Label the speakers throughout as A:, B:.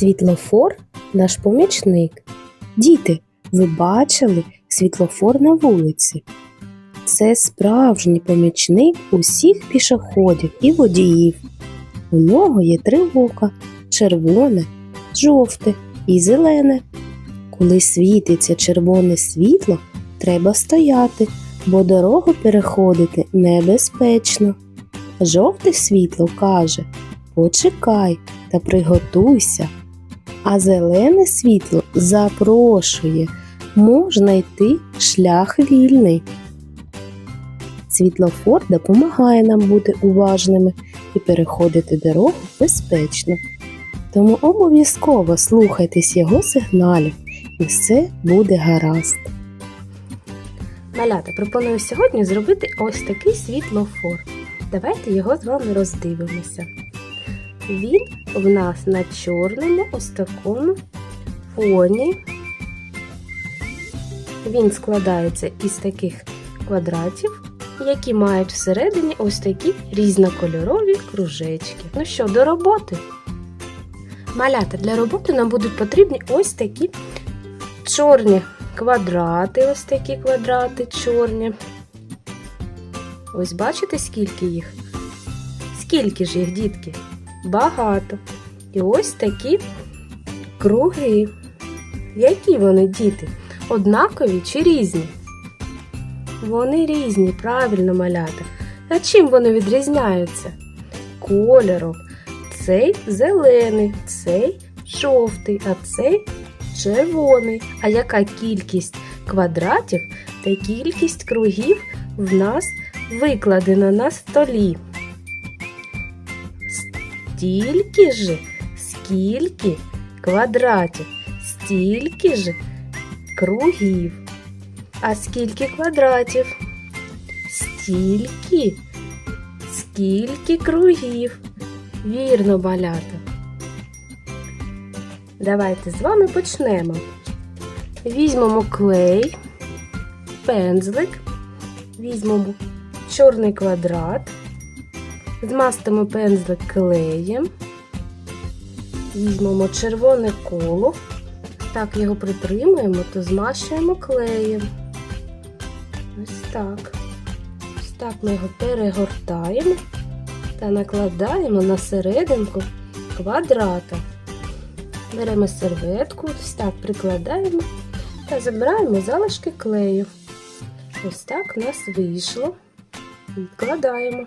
A: Світлофор наш помічник. Діти, ви бачили світлофор на вулиці? Це справжній помічник усіх пішоходів і водіїв. У нього є три ока червоне, жовте і зелене. Коли світиться червоне світло, треба стояти, бо дорогу переходити небезпечно. Жовте світло каже Почекай та приготуйся. А зелене світло запрошує, можна йти шлях вільний. Світлофор допомагає нам бути уважними і переходити дорогу безпечно. Тому обов'язково слухайтесь його сигналів, і все буде гаразд. Малята, пропоную сьогодні зробити ось такий світлофор. Давайте його з вами роздивимося. Він в нас на чорному ось такому фоні. Він складається із таких квадратів, які мають всередині ось такі різнокольорові кружечки. Ну що, до роботи? Малята для роботи нам будуть потрібні ось такі чорні квадрати, ось такі квадрати чорні. Ось бачите, скільки їх? Скільки ж їх, дітки? Багато. І ось такі круги. Які вони, діти? Однакові чи різні? Вони різні, правильно малята. А чим вони відрізняються? Кольором. Цей зелений, цей жовтий, а цей червоний. А яка кількість квадратів та кількість кругів в нас викладена на столі? Стільки ж, скільки квадратів, стільки ж кругів. А скільки квадратів? Стільки, скільки кругів. Вірно, балята. Давайте з вами почнемо. Візьмемо клей, пензлик, візьмемо чорний квадрат, змастимо пензлик клеєм, візьмемо червоне коло, так його притримуємо, то змащуємо клеєм. Ось так. Ось так ми його перегортаємо та накладаємо на серединку квадрата. Беремо серветку, ось так прикладаємо та забираємо залишки клею. Ось так у нас вийшло. Відкладаємо.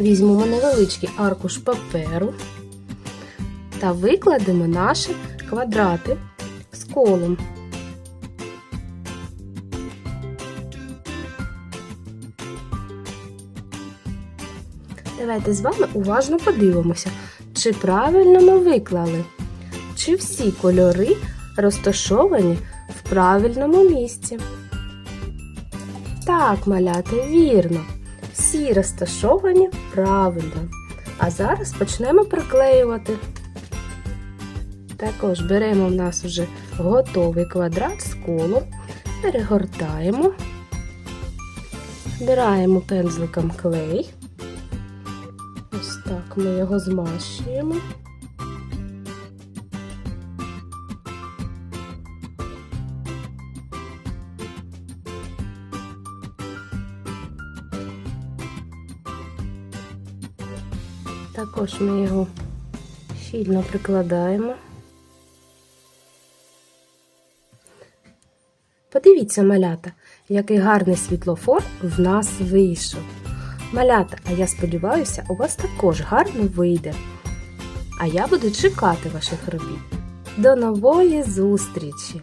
A: Візьмемо невеличкий аркуш паперу та викладемо наші квадрати з колом. Давайте з вами уважно подивимося, чи правильно ми виклали, чи всі кольори розташовані в правильному місці. Так, маляти, вірно всі розташовані правильно. А зараз почнемо приклеювати. Також беремо в нас вже готовий квадрат з колом, перегортаємо, вбираємо пензликом клей. Ось так ми його змащуємо. Також ми його щільно прикладаємо. Подивіться, малята, який гарний світлофор в нас вийшов. Малята, а я сподіваюся, у вас також гарно вийде. А я буду чекати ваших робіт. До нової зустрічі!